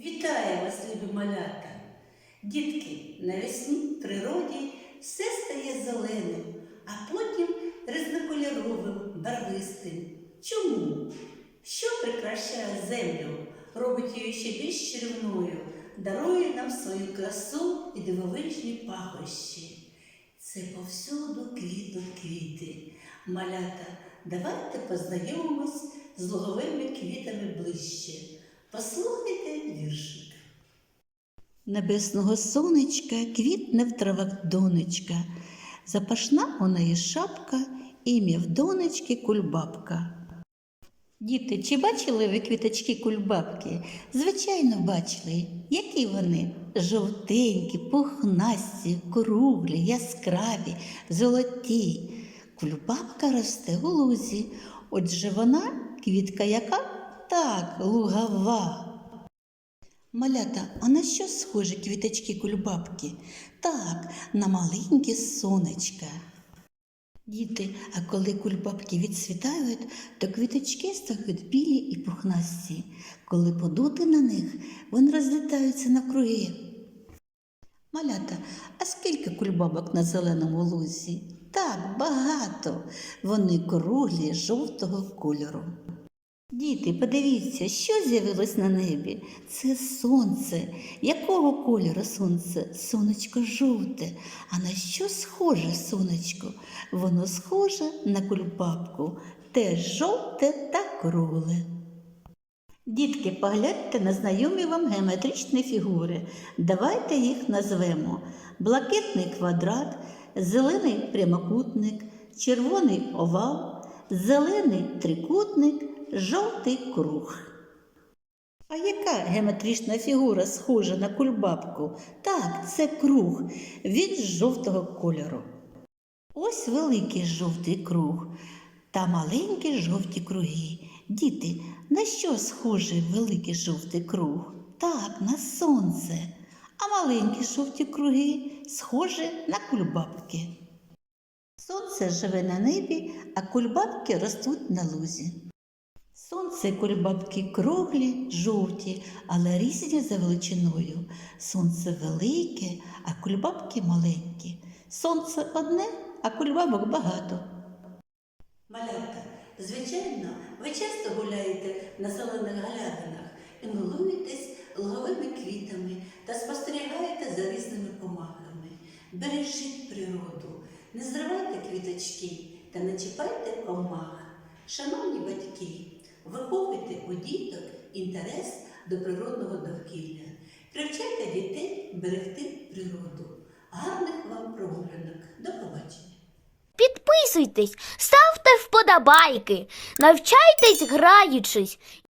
любі малята. Дітки, навесні в природі все стає зеленим, а потім різнокольоровим, барвистим. Чому? Що прикрашає землю, робить її ще більш чарівною, дарує нам свою красу і дивовижні пахощі. Це повсюду квітнуть квіти. Малята, давайте познайомимось з луговими квітами ближче. Послухайте віршик. Небесного сонечка квітне в травах донечка. Запашна у неї шапка, ім'я в донечки кульбабка. Діти, чи бачили ви квіточки кульбабки? Звичайно, бачили. Які вони? Жовтенькі, пухнасті, круглі, яскраві, золоті. Кульбабка росте у лузі. Отже, вона квітка яка? Так, лугова. Малята, а на що схожі квіточки кульбабки? Так, на маленькі сонечка. Діти, а коли кульбабки відцвітають, то квіточки стають білі і пухнасті. Коли подути на них, вони розлітаються навкруги. Малята, а скільки кульбабок на зеленому лузі? Так, багато. Вони круглі жовтого кольору. Діти, подивіться, що з'явилось на небі? Це сонце. Якого кольору сонце? Сонечко жовте. А на що схоже сонечко? Воно схоже на кульбабку, теж жовте та кругле. Дітки, погляньте на знайомі вам геометричні фігури. Давайте їх назвемо: блакитний квадрат, зелений прямокутник, червоний овал, зелений трикутник, жовтий круг. А яка геометрична фігура схожа на кульбабку? Так, це круг. Він жовтого кольору. Ось великий жовтий круг та маленькі жовті круги. Діти, на що схожий великий жовтий круг? Так, на сонце. А маленькі жовті круги схожі на кульбабки. Сонце живе на небі, а кульбабки ростуть на лузі. Сонце кульбабки круглі, жовті, але різні за величиною. Сонце велике, а кульбабки маленькі. Сонце одне, а кульбабок багато. Малятка, звичайно, ви часто гуляєте на зелених галявинах і милуєтесь луговими квітами та спостерігаєте за різними комахами. Бережіть природу, не зривайте квіточки та не чіпайте комах. Шановні батьки, виховуйте у діток інтерес до природного довкілля. Привчайте дітей берегти природу. Гарних вам прогулянок. До побачення! Підписуйтесь, ставте вподобайки, навчайтесь граючись